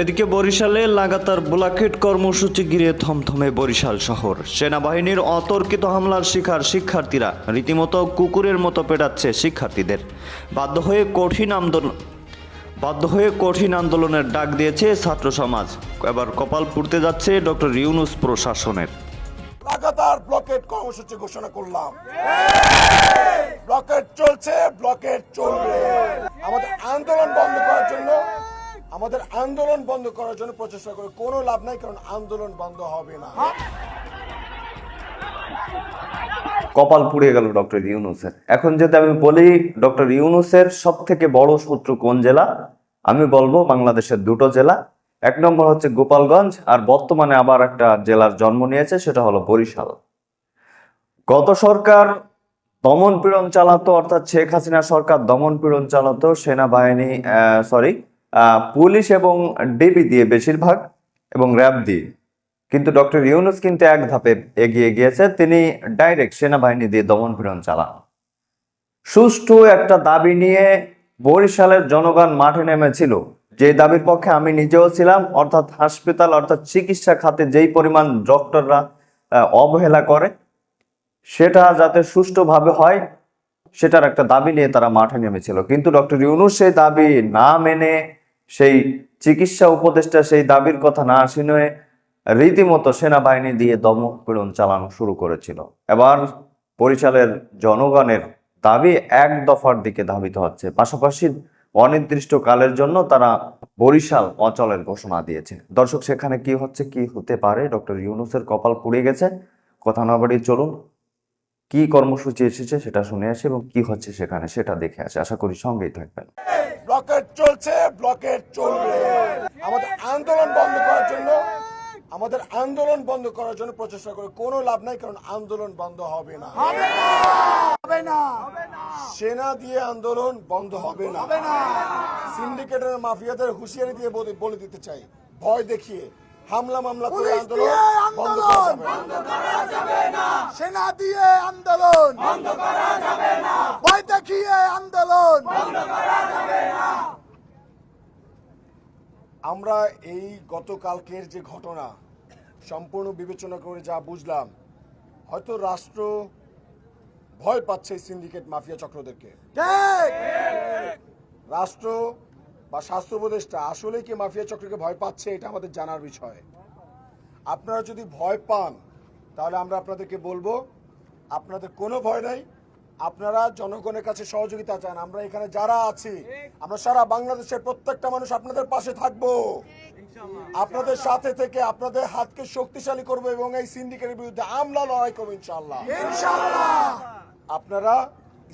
এদিকে বরিশালে লাগাতার ব্লাকেট কর্মসূচি ঘিরে থমথমে বরিশাল শহর। সেনাবাহিনীর অতর্কিত হামলার শিকার শিক্ষার্থীরা রীতিমতো কুকুরের মতো পেটাচ্ছে শিক্ষার্থীদের। বাধ্য হয়ে কঠিন আন্দোলন বাধ্য হয়ে কঠিন আন্দোলনের ডাক দিয়েছে ছাত্র সমাজ। এবার কপাল পুড়তে যাচ্ছে ডক্টর ইউনুস প্রশাসনের। লাগাতার ব্লকেট কর্মসূচি ঘোষণা করলাম। ব্লকেট চলছে, ব্লকেট চলবে। আমাদের আন্দোলন বন্ধ করার জন্য আমাদের আন্দোলন বন্ধ করার জন্য প্রচেষ্টা করে কোনো লাভ নাই, কারণ আন্দোলন বন্ধ হবে না। কপাল পুড়ে গেল ডক্টর ইউনুসের এখন যদি আমি বলি, ডক্টর ইউনুসের সব থেকে বড় শত্রু কোন জেলা? আমি বলব বাংলাদেশের দুটো জেলা। এক নম্বর হচ্ছে গোপালগঞ্জ, আর বর্তমানে আবার একটা জেলার জন্ম নিয়েছে, সেটা হলো বরিশাল। গত সরকার দমন পীড়ন চালাতো, অর্থাৎ শেখ হাসিনা সরকার দমন পীড়ন চালাতো, সেনাবাহিনী সরি পুলিশ এবং ডিবি দিয়ে বেশিরভাগ এবং র্যাব দিয়ে। কিন্তু ডক্টর ইউনুস কিন্তু এক ধাপে এগিয়ে গিয়েছে, তিনি ডাইরেক্ট সেনাবাহিনী দিয়ে দমন পীড়ন চালান। সুষ্ঠু একটা দাবি নিয়ে বরিশালের জনগণ মাঠে নেমেছিল। যে দাবির পক্ষে আমি নিজেও ছিলাম, অর্থাৎ হাসপাতাল, অর্থাৎ চিকিৎসা খাতে যেই পরিমাণ ডক্টররা অবহেলা করে, সেটা যাতে সুষ্ঠুভাবে হয়, সেটার একটা দাবি নিয়ে তারা মাঠে নেমেছিল। কিন্তু ডক্টর ইউনুস সেই দাবি না মেনে সেই চিকিৎসা উপদেষ্টা সেই দাবির কথা না শুনে রীতিমতো সেনাবাহিনী দিয়ে দমকপীড়ন চালানো শুরু করেছিল। এবার বরিশালের জনগণের দাবি এক দফার দিকে ধাবিত হচ্ছে। পাশাপাশি অনির্দিষ্ট কালের জন্য তারা বরিশাল অচলের ঘোষণা দিয়েছে। দর্শক, সেখানে কি হচ্ছে, কি হতে পারে? ডক্টর ইউনুসের কপাল পুড়ে গেছে। কথা না বাড়িয়ে চলুন কি কর্মসূচি এসেছে সেটা শুনে আসি এবং কি হচ্ছে সেখানে সেটা দেখে আসি। আশা করি সঙ্গেই থাকবেন। ব্লকেট চলছে ব্লকেট চলবে। আমাদের আন্দোলন বন্ধ করার জন্য আমাদের আন্দোলন বন্ধ করার জন্য প্রচেষ্টা করে কোনো লাভ নাই কারণ আন্দোলন বন্ধ হবে না। হবে না! সেনা দিয়ে আন্দোলন বন্ধ হবে না! সিন্ডিকেটের মাফিয়াদের হুঁশিয়ারি দিয়ে বলে- বলে দিতে চাই। ভয় দেখিয়ে হামলা মামলা করে আন্দোলন বন্ধ করা যাবে না। সেনা দিয়ে আন্দোলন। বন্ধ করা যাবে না। ভয় দেখিয়ে আন্দোলন আমরা এই গতকালকের যে ঘটনা সম্পূর্ণ বিবেচনা করে যা বুঝলাম হয়তো রাষ্ট্র ভয় পাচ্ছে সিন্ডিকেট মাফিয়া চক্রদেরকে। ঠিক। রাষ্ট্র বা স্বাস্থ্য উপদেষ্টা আসলে কি মাফিয়া চক্রকে ভয় পাচ্ছে? এটা আমাদের জানার বিষয়। আপনারা যদি ভয় পান তাহলে আমরা আপনাদেরকে বলব আপনাদের কোনো ভয় নাই। আপনারা জনগণের কাছে সহযোগিতা চান। আমরা এখানে যারা আছি আমরা সারা বাংলাদেশের প্রত্যেকটা মানুষ আপনাদের পাশে থাকব। আপনাদের সাথে থেকে আপনাদের হাতকে শক্তিশালী করব এবং এই সিন্ডিকেটের বিরুদ্ধে আমলা লড়াই করব ইনশাল্লাহ আপনারা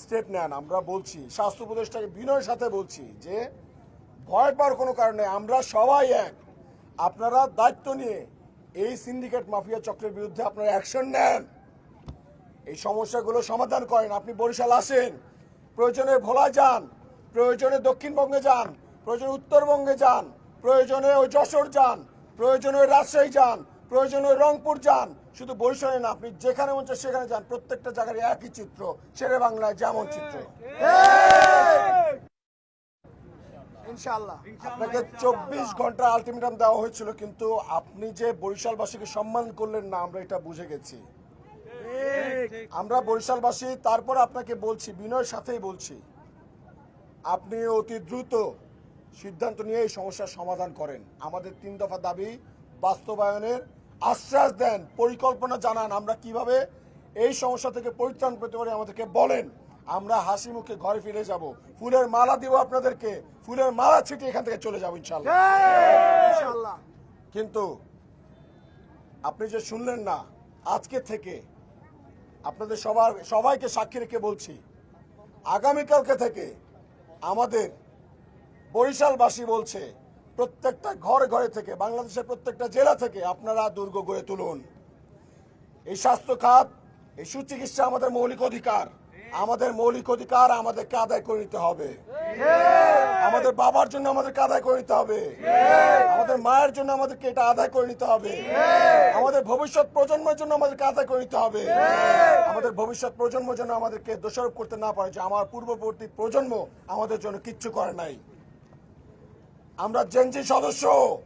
স্টেপ নেন। আমরা বলছি স্বাস্থ্য উপদেষ্টাকে বিনয়ের সাথে বলছি যে ভয় পাওয়ার কোনো কারণে আমরা সবাই এক। আপনারা দায়িত্ব নিয়ে এই সিন্ডিকেট মাফিয়া চক্রের বিরুদ্ধে আপনারা অ্যাকশন নেন। এই সমস্যাগুলো সমাধান করেন। আপনি বরিশাল আসেন, প্রয়োজনে ভোলা যান, প্রয়োজনে দক্ষিণবঙ্গে যান, প্রয়োজনে উত্তরবঙ্গে যান, প্রয়োজনে ওই যশোর যান, প্রয়োজনে ওই রাজশাহী যান, প্রয়োজনে ওই রংপুর যান। শুধু বরিশালে না, আপনি যেখানে মন সেখানে যান। প্রত্যেকটা জায়গায় একই চিত্র শেরে বাংলায় যেমন চিত্র। ইনশাআল্লাহ। আপনাকে চব্বিশ ঘণ্টা আলটিমেটাম দেওয়া হয়েছিল কিন্তু আপনি যে বরিশালবাসীকে সম্মান করলেন না আমরা এটা বুঝে গেছি। আমরা বরিশালবাসী তারপর আপনাকে বলছি বিনয়ের সাথেই বলছি আপনি অতি দ্রুত সিদ্ধান্ত নিয়ে এই সমস্যার সমাধান করেন। আমাদের তিন দফা দাবি বাস্তবায়নের আশ্বাস দেন পরিকল্পনা জানান আমরা কীভাবে এই সমস্যা থেকে পরিত্রাণ পেতে পারি আমাদেরকে বলেন। আমরা হাসি মুখে ঘরে ফিরে যাব। ফুলের মালা দিব আপনাদেরকে। ফুলের মালা ছিটিয়ে এখান থেকে চলে যাব ইনশাল্লাহ কিন্তু আপনি যে শুনলেন না আজকে থেকে আপনাদের সবার সবাইকে সাক্ষী রেখে বলছি আগামীকালকে থেকে আমাদের বরিশালবাসী বলছে প্রত্যেকটা ঘর ঘরে থেকে বাংলাদেশের প্রত্যেকটা জেলা থেকে আপনারা দুর্গ গড়ে তুলুন। এই স্বাস্থ্য খাত এই সুচিকিৎসা আমাদের মৌলিক অধিকার। আমাদের মৌলিক অধিকার আমাদেরকে আদায় করে নিতে হবে। আমাদের বাবার জন্য আমাদেরকে আদায় করে নিতে হবে। আমাদের মায়ের জন্য আমাদেরকে এটা আদায় করে নিতে হবে। আমাদের ভবিষ্যৎ প্রজন্মের জন্য আমাদেরকে আদায় করে নিতে হবে। আমাদের ভবিষ্যৎ প্রজন্ম যেন আমাদেরকে দোষারোপ করতে না পারে যে আমার পূর্ববর্তী প্রজন্ম আমাদের জন্য কিচ্ছু করে নাই। আমরা জেনজি সদস্য।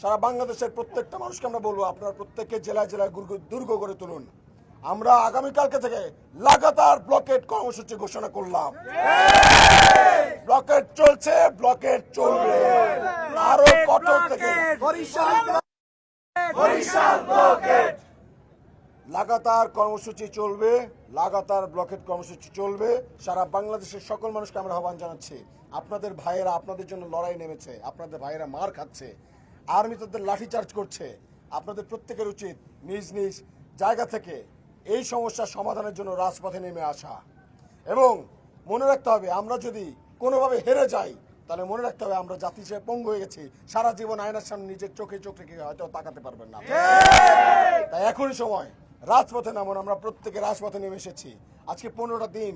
সারা বাংলাদেশের প্রত্যেকটা মানুষকে আমরা বলব, আপনারা প্রত্যেককে জেলায় জেলায় দুর্গ- করে তুলুন। আমরা আগামীকালকে থেকে লাগাতার ব্লকেট কর্মসূচি ঘোষণা করলাম। ব্লকেট চলছে, ব্লকেট চলবে। আরও কঠোর থেকে? লাগাতার কর্মসূচি চলবে, লাগাতার ব্লকেট কর্মসূচি চলবে। সারা বাংলাদেশের সকল মানুষকে আমরা আহ্বান জানাচ্ছি। আপনাদের ভাইয়েরা আপনাদের জন্য লড়াই নেমেছে, আপনাদের ভাইয়েরা মার খাচ্ছে আর্মি তাদের লাঠি চার্জ করছে। আপনাদের প্রত্যেকের উচিত নিজ নিজ জায়গা থেকে এই সমস্যার সমাধানের জন্য রাজপথে নেমে আসা। এবং মনে রাখতে হবে, আমরা যদি কোনোভাবে হেরে যাই, তাহলে মনে রাখতে হবে আমরা জাতি হিসেবে পঙ্গু হয়ে গেছি। সারা জীবন আয়নার সামনে নিজের চোখে চোখ রেখে হয়তো তাকাতে পারবেন না। তাই এখনই সময়, রাজপথে নামুন, আমরা প্রত্যেকে রাজপথে নেমে এসেছি। আজকে পনেরোটা দিন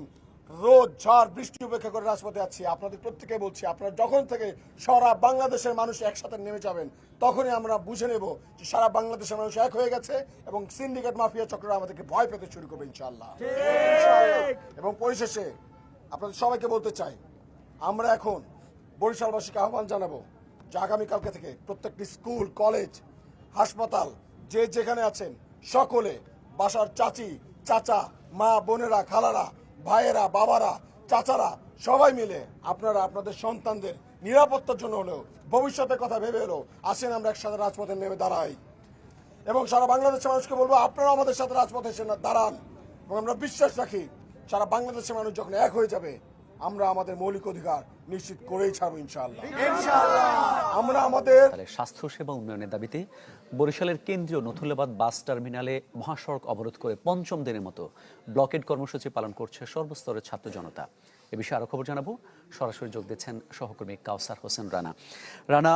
রোদ ঝড় বৃষ্টি উপেক্ষা করে রাজপথে আছি। আপনাদের প্রত্যেকে বলছি আপনারা যখন থেকে সারা বাংলাদেশের মানুষ একসাথে নেমে যাবেন তখনই আমরা বুঝে নেব যে সারা বাংলাদেশের মানুষ এক হয়ে গেছে এবং সিন্ডিকেট মাফিয়া চক্র আমাদেরকে ভয় পেতে শুরু করবে ইনশাল্লাহ এবং পরিশেষে আপনাদের সবাইকে বলতে চাই আমরা এখন বরিশালবাসীকে আহ্বান জানাব যে আগামীকালকে থেকে প্রত্যেকটি স্কুল কলেজ হাসপাতাল যে যেখানে আছেন সকলে বাসার চাচি চাচা মা বোনেরা খালারা ভাইয়েরা, বাবারা, চাচারা, সবাই মিলে আপনারা আপনাদের সন্তানদের নিরাপত্তার জন্য হলেও ভবিষ্যতের কথা ভেবে হলেও আসেন আমরা একসাথে রাজপথে নেমে দাঁড়াই। এবং সারা বাংলাদেশের মানুষকে বলব, আপনারা আমাদের সাথে রাজপথে এসে দাঁড়ান। এবং আমরা বিশ্বাস রাখি, সারা বাংলাদেশের মানুষ যখন এক হয়ে যাবে, আমরা আমাদের মৌলিক অধিকার নিশ্চিত করেই ছাড়বো ইনশাআল্লাহ। আমরা আমাদের তাহলে স্বাস্থ্যসেবা উন্নয়নের দাবিতে বরিশালের কেন্দ্রীয় নথুল্লাবাদ বাস টার্মিনালে মহাসড়ক অবরোধ করে পঞ্চম দিনের মতো ব্লকেট কর্মসূচি পালন করছে সর্বস্তরের ছাত্র জনতা। এ বিষয়ে আরও খবর জানাব। সরাসরি যোগ দিচ্ছেন সহকর্মী কাউসার হোসেন রানা। রানা,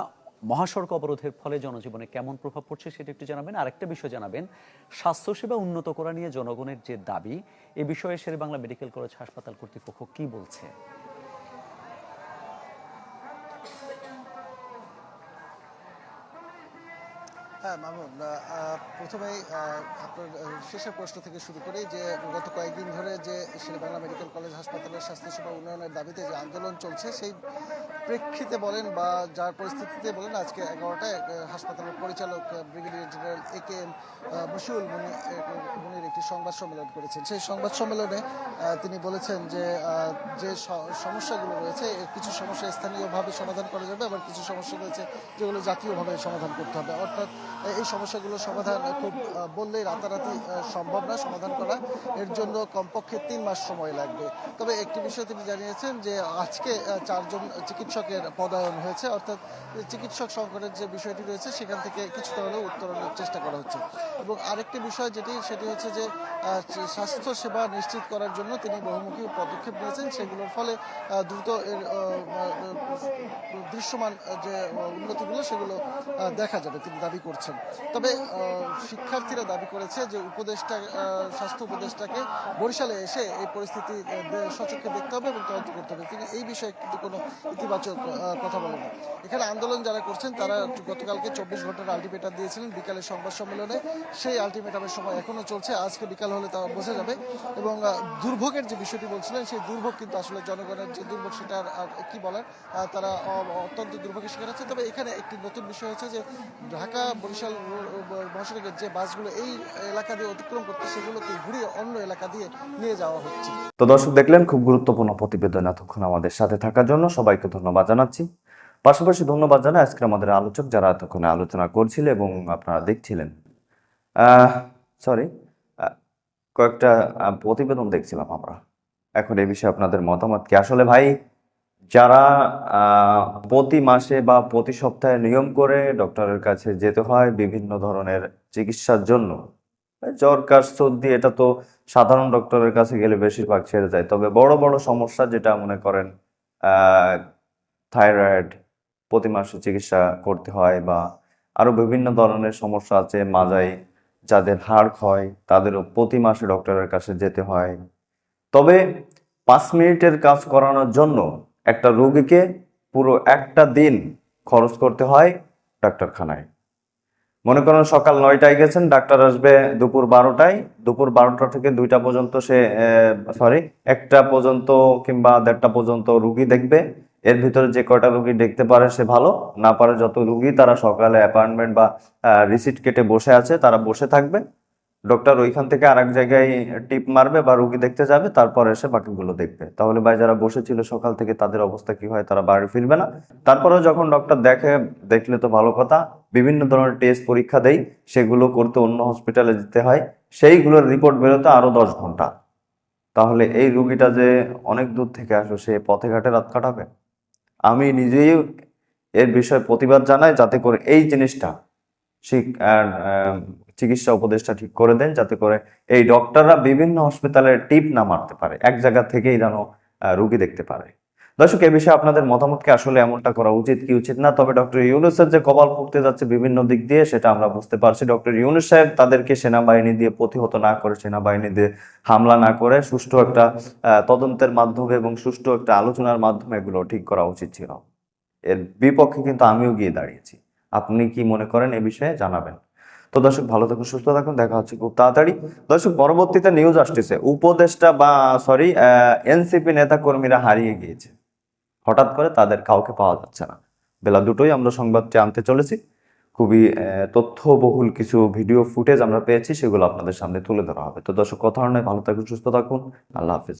মহাসড়ক অবরোধের ফলে জনজীবনে কেমন প্রভাব পড়ছে সেটা একটু জানাবেন। আরেকটা বিষয় জানাবেন স্বাস্থ্যসেবা উন্নত করা নিয়ে জনগণের যে দাবি, এ বিষয়ে শেরেবাংলা মেডিকেল কলেজ হাসপাতাল কর্তৃপক্ষ কি বলছে? হ্যাঁ মামুন প্রথমেই আপনার শেষের প্রশ্ন থেকে শুরু করি যে গত কয়েকদিন ধরে যে শেরেবাংলা মেডিকেল কলেজ হাসপাতালের স্বাস্থ্যসেবা উন্নয়নের দাবিতে যে আন্দোলন চলছে, সেই প্রেক্ষিতে বলেন বা যার পরিস্থিতিতে বলেন আজকে এগারোটায় হাসপাতালের পরিচালক brigadier general A K M Mashiul Muni Munir একটি সংবাদ সম্মেলন করেছেন। সেই সংবাদ সম্মেলনে তিনি বলেছেন যে যে সমস্যাগুলো রয়েছে কিছু সমস্যা স্থানীয়ভাবে সমাধান করা যাবে, আবার কিছু সমস্যা রয়েছে যেগুলো জাতীয়ভাবে সমাধান করতে হবে। অর্থাৎ এই সমস্যাগুলো সমাধান খুব বললেই রাতারাতি সম্ভব না সমাধান করা। এর জন্য কমপক্ষে তিন মাস সময় লাগবে। তবে একটি বিষয় তিনি জানিয়েছেন যে, আজকে চারজন চারজন চিকিৎসকের পদায়ন হয়েছে, অর্থাৎ চিকিৎসক সংকটের যে বিষয়টি রয়েছে, সেখান থেকে কিছুটা হলেও উত্তরণের চেষ্টা করা হচ্ছে। এবং আরেকটি বিষয় যেটি, সেটি হচ্ছে যে স্বাস্থ্য সেবা নিশ্চিত করার জন্য তিনি বহুমুখী পদক্ষেপ নিয়েছেন। সেগুলোর ফলে দ্রুত এর দৃশ্যমান যে উন্নতিগুলো, সেগুলো দেখা যাবে, তিনি দাবি করছেন। তবে শিক্ষার্থীরা দাবি করেছে যে, উপদেষ্টা স্বাস্থ্য উপদেষ্টাকে বরিশালে এসে এই পরিস্থিতি সচক্ষে দেখতে হবে এবং তদন্ত করতে হবে। তিনি এই বিষয়ে কিন্তু কোনো ইতিবাচক কথা বলেন এখানে আন্দোলন যারা করছেন, তারা গতকালকে চব্বিশ ঘণ্টার আলটিমেটাম দিয়েছিলেন বিকালে সংবাদ সম্মেলনে। সেই আলটিমেটামের সময় এখনও চলছে, আজকে বিকাল হলে তা বোঝা যাবে। এবং দুর্ভোগের যে বিষয়টি বলছিলেন, সেই দুর্ভোগ কিন্তু আসলে জনগণের যে দুর্ভোগ, সেটা আর- কি বলার তারা অত্যন্ত দুর্ভোগের শিকার হচ্ছে। তবে এখানে একটি নতুন বিষয় হচ্ছে যে, ঢাকা বরিশাল মহাসড়কের যে বাসগুলো, এই এলাকা দিয়ে অতিক্রম করতে সেগুলোকে ঘুরিয়ে অন্য এলাকা দিয়ে নিয়ে যাওয়া হচ্ছে। তো দর্শক দেখলেন, খুব গুরুত্বপূর্ণ প্রতিবেদন এতক্ষণ আমাদের সাথে থাকার জন্য সবাইকে ধন্যবাদ। জানাচ্ছি। পাশাপাশি ধন্যবাদ জানাই আজকে আমাদের আলোচক যারা এতক্ষণ আলোচনা করছিল এবং আপনারা দেখছিলেন। সরি কয়েকটা প্রতিবেদন দেখছিলাম আমরা। এখন এই বিষয়ে আপনাদের মতামত কি? আসলে ভাই, যারা প্রতি মাসে বা প্রতি সপ্তাহে নিয়ম করে ডক্টরের কাছে যেতে হয় বিভিন্ন ধরনের চিকিৎসার জন্য জ্বর, কাশ, সর্দি, এটা তো সাধারণ ডক্টরের কাছে গেলে বেশিরভাগ ছেড়ে যায়। তবে বড় বড় সমস্যা যেটা মনে করেন থাইরয়েড প্রতি মাসে চিকিৎসা করতে হয় বা আরও বিভিন্ন ধরনের সমস্যা আছে, মাজায় যাদের হাড় ক্ষয়, তাদেরও প্রতি মাসে ডক্টরের কাছে যেতে হয়। তবে পাঁচ মিনিটের কাজ করানোর জন্য একটা রোগীকে পুরো একটা দিন খরচ করতে হয় ডাক্তারখানায়। মনে করেন সকাল নয়টায় গেছেন, ডাক্তার আসবে দুপুর বারোটায়, দুপুর বারোটা থেকে দুইটা পর্যন্ত সে সরি একটা পর্যন্ত কিংবা দেড়টা পর্যন্ত রুগী দেখবে। এর ভিতরে যে কটা রুগী দেখতে পারে সে ভালো, না পারে যত রুগী, তারা সকালে অ্যাপয়েন্টমেন্ট বা রিসিট কেটে বসে আছে, তারা বসে থাকবে। ডক্টর ওইখান থেকে আরেক জায়গায় টিপ মারবে বা রুগী দেখতে যাবে, তারপর এসে বাকিগুলো দেখবে। তাহলে ভাই যারা বসেছিল সকাল থেকে, তাদের অবস্থা কি হয়, তারা বাড়ি ফিরবে না। তারপরে যখন ডক্টর দেখে, দেখলে তো ভালো কথা, বিভিন্ন ধরনের টেস্ট পরীক্ষা দেই, সেগুলো করতে অন্য হসপিটালে যেতে হয়, সেইগুলোর রিপোর্ট বেরোতে আরও দশ ঘণ্টা। তাহলে এই রুগীটা যে অনেক দূর থেকে আসো সে পথে ঘাটে রাত কাটাবে? আমি নিজেই এর বিষয়ে প্রতিবাদ জানাই যাতে করে এই জিনিসটা চিকিৎসা উপদেশটা ঠিক করে দেন, যাতে করে এই ডক্টররা বিভিন্ন হসপিটালের টিপ না মারতে পারে। এক জায়গা থেকেই যেন রুগী দেখতে পারে। দর্শক, এ বিষয়ে আপনাদের মতামতকে আসলে এমনটা করা উচিত কি উচিত না? তবে ডক্টর ইউনুসের যে কপাল পড়তে যাচ্ছে বিভিন্ন দিক দিয়ে, সেটা আমরা বুঝতে পারছি। ডক্টর ইউনুস সাহেব তাদেরকে সেনাবাহিনী দিয়ে প্রতিহত না করে, সেনাবাহিনী দিয়ে হামলা না করে, সুষ্ঠু একটা তদন্তের মাধ্যমে এবং সুষ্ঠু একটা আলোচনার মাধ্যমে এগুলো ঠিক করা উচিত ছিল। এর বিপক্ষে কিন্তু আমিও গিয়ে দাঁড়িয়েছি। আপনি কি মনে করেন এ বিষয়ে? জানাবেন। তো দর্শক, ভালো থাকুন, সুস্থ থাকুন। দেখা হচ্ছে খুব তাড়াতাড়ি। দর্শক, পরবর্তীতে নিউজ আসতেছে। উপদেষ্টা বা সরি এনসিপি নেতা কর্মীরা হারিয়ে গিয়েছে। হঠাৎ করে তাদের কাউকে পাওয়া যাচ্ছে না। বেলা দুটোই আমরা সংবাদটি আনতে চলেছি। খুবই তথ্যবহুল কিছু ভিডিও ফুটেজ আমরা পেয়েছি, সেগুলো আপনাদের সামনে তুলে ধরা হবে। তো দর্শক, কথা নয় ভালো থাকুন, সুস্থ থাকুন, আল্লাহ হাফিজ।